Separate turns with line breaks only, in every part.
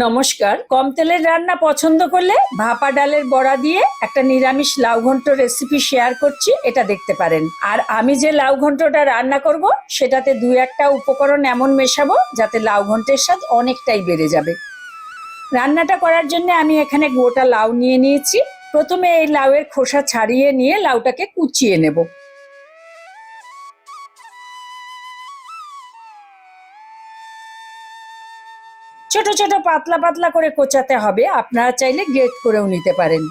নমস্কার, কম তেলের রান্না পছন্দ করলে ভাপা ডালের বড়া দিয়ে একটা নিরামিষ লাউ ঘন্ট রেসিপি শেয়ার করছি, এটা দেখতে পারেন। আর আমি যে লাউ ঘন্টটা রান্না করব, সেটাতে দু একটা উপকরণ এমন মেশাবো যাতে লাউ ঘন্টের স্বাদ অনেকটাই বেড়ে যাবে। রান্নাটা করার জন্য আমি এখানে গোটা লাউ নিয়ে নিয়েছি। প্রথমে এই লাউয়ের খোসা ছাড়িয়ে নিয়ে লাউটাকে কুচিয়ে নেব। ছোট ছোট পাতলা পাতলা করে কোচাতে হবে। আপনারা চাইলে গ্রেট করেও নিতে পারেন।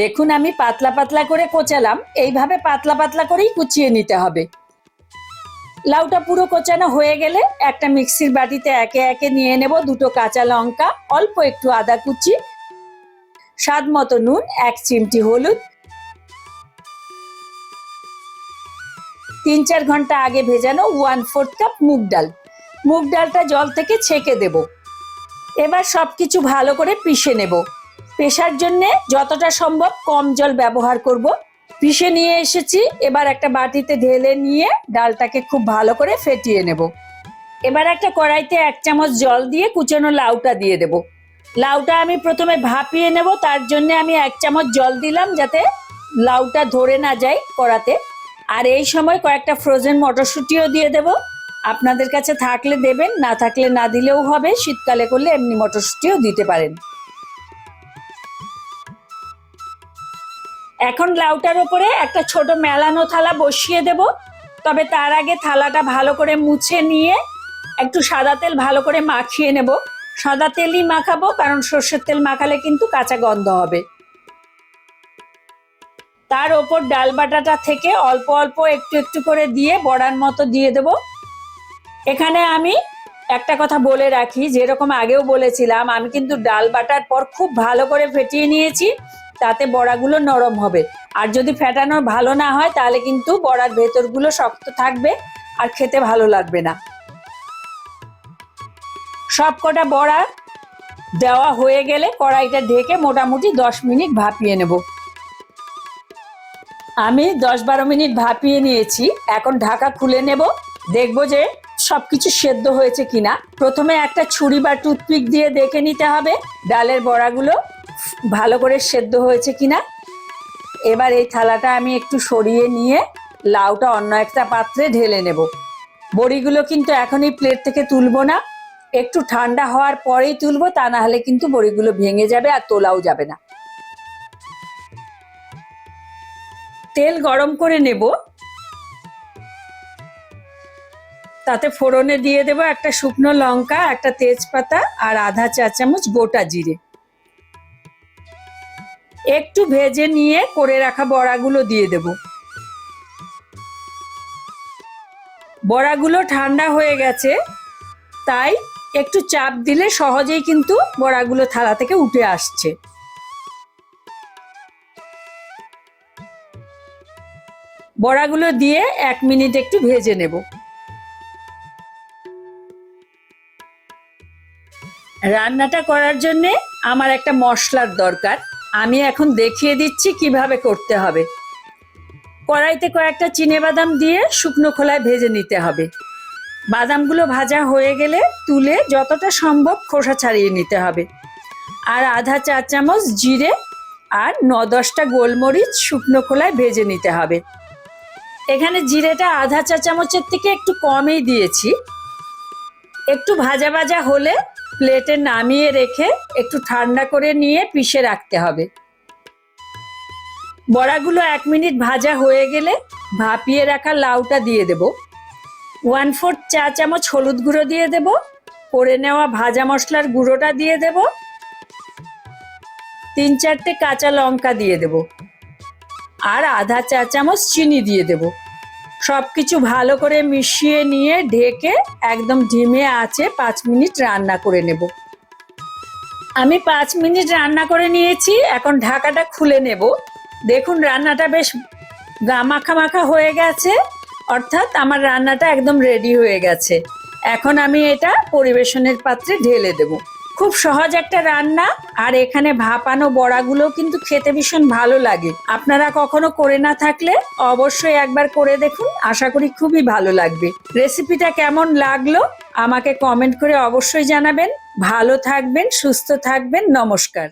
দেখুন, আমি পাতলা পাতলা করে কোচালাম। এইভাবে পাতলা পাতলা করেই কুচিয়ে নিতে হবে। লাউটা পুরো কোচানো হয়ে গেলে একটা মিক্সির বাটিতে একে একে নিয়ে নেব দুটো কাঁচা লঙ্কা, অল্প একটু আদা কুচি, স্বাদ মতো নুন, এক চিমটি হলুদ তিন চার ঘণ্টা আগে ভেজানো ওয়ান ফোর্থ কাপ মুগ ডাল। মুগ ডালটা জল থেকে ছেঁকে দেব। এবার সব কিছু ভালো করে পিষে নেব। পেশার জন্যে যতটা সম্ভব কম জল ব্যবহার করব। পিষে নিয়ে এসেছি, এবার একটা বাটিতে ঢেলে নিয়ে ডালটাকে খুব ভালো করে ফেটিয়ে নেব। এবার একটা কড়াইতে এক চামচ জল দিয়ে কুচনো লাউটা দিয়ে দেব। লাউটা আমি প্রথমে ভাপিয়ে নেব, তার জন্য আমি এক চামচ জল দিলাম যাতে লাউটা ধরে না যায় কড়াতে। আর এই সময় কয়েকটা ফ্রোজেন মটরশুঁটিও দিয়ে দেব। আপনাদের কাছে থাকলে দেবেন, না থাকলে না দিলেও হবে। শীতকালে করলে এমনি মটরশুঁটিও দিতে পারেন। এখন লাউটার ওপরে একটা ছোট মেলানো থালা বসিয়ে দেব। তবে তার আগে থালাটা ভালো করে মুছে নিয়ে একটু সাদা তেল ভালো করে মাখিয়ে নেব। সাদা তেলই মাখাবো, কারণ সর্ষের তেল মাখালে কিন্তু কাঁচা গন্ধ হবে। তার ওপর ডাল বাটাটা থেকে অল্প অল্প একটু একটু করে দিয়ে বড়ার মতো দিয়ে দেব। এখানে আমি একটা কথা বলে রাখি, যেরকম আগেও বলেছিলাম, আমি কিন্তু ডাল বাটার পর খুব ভালো করে ফেটিয়ে নিয়েছি, তাতে বড়াগুলো নরম হবে। আর যদি ফেটানো ভালো না হয়, তাহলে কিন্তু বড়ার ভেতরগুলো শক্ত থাকবে আর খেতে ভালো লাগবে না। সব কটা বড়া দেওয়া হয়ে গেলে কড়াইটা ঢেকে মোটামুটি দশ মিনিট ভাপিয়ে নেব। আমি দশ বারো মিনিট ভাপিয়ে নিয়েছি, এখন ঢাকা খুলে নেব, দেখব যে সবকিছু সেদ্ধ হয়েছে কিনা। প্রথমে একটা ছুরি বা টুথপিক দিয়ে দেখে নিতে হবে, ডালের বড়াগুলো ভালো করে সেদ্ধ হয়েছে কিনা। এবার এই থালাটা আমি একটু সরিয়ে নিয়ে লাউটা অন্য একটা পাত্রে ঢেলে নেব। বড়িগুলো কিন্তু এখনই প্লেট থেকে তুলবো না, একটু ঠান্ডা হওয়ার পরেই তুলবো, তা না হলে কিন্তু বড়িগুলো ভেঙে যাবে আর তোলাও যাবে না। তেল গরম করে নেব। তাতে ফোড়নে দিয়ে দেব একটা শুকনো লঙ্কা, একটা তেজপাতা আর আধা চা চামচ গোটা জিরে। একটু ভেজে নিয়ে করে রাখা বড়াগুলো দিয়ে দেব। বড়াগুলো ঠান্ডা হয়ে গেছে, তাই একটু চাপ দিলে সহজেই কিন্তু বড়াগুলো থালা থেকে উঠে আসছে। বড়াগুলো দিয়ে এক মিনিট একটু ভেজে নেব। রান্নাটা করার জন্য আমার একটা মশলার দরকার। আমি এখন দেখিয়ে দিচ্ছি কীভাবে করতে হবে। কড়াইতে কয়েকটা চিনে বাদাম দিয়ে শুকনো খোলায় ভেজে নিতে হবে। বাদামগুলো ভাজা হয়ে গেলে তুলে যতটা সম্ভব খোসা ছাড়িয়ে নিতে হবে। আর আধা চা চামচ জিরে আর ন দশটা গোলমরিচ শুকনো খোলায় ভেজে নিতে হবে। এখানে জিরেটা আধা চা চামচের থেকে একটু কমই দিয়েছি। একটু ভাজা ভাজা হলে প্লেটে নামিয়ে রেখে একটু ঠান্ডা করে নিয়ে পিষে রাখতে হবে। বড়াগুলো এক মিনিট ভাজা হয়ে গেলে ভাপিয়ে রাখা লাউটা দিয়ে দেব। ওয়ান ফোর্থ চা চামচ হলুদ গুঁড়ো দিয়ে দেব। করে নেওয়া ভাজা মশলার গুঁড়োটা দিয়ে দেব। তিন চারটে কাঁচা লঙ্কা দিয়ে দেব। আর আধা চা চামচ চিনি দিয়ে দেব। সব কিছু ভালো করে মিশিয়ে নিয়ে ঢেকে একদম ধিমে আছে পাঁচ মিনিট রান্না করে নেব। আমি পাঁচ মিনিট রান্না করে নিয়েছি, এখন ঢাকাটা খুলে নেব। দেখুন রান্নাটা বেশ গা মাখা মাখা হয়ে গেছে, অর্থাৎ আমার রান্নাটা একদম রেডি হয়ে গেছে। এখন আমি এটা পরিবেশনের পাত্রে ঢেলে দেব। খুব সহজ একটা রান্না। আর এখানে ভাপানো বড়াগুলো কিন্তু খেতে ভীষণ ভালো লাগে। আপনারা কখনো করে না থাকলে অবশ্যই একবার করে দেখুন। আশা করি খুবই ভালো লাগবে। রেসিপিটা কেমন লাগল আমাকে কমেন্ট করে অবশ্যই জানাবেন। ভালো থাকবেন, সুস্থ থাকবেন, নমস্কার।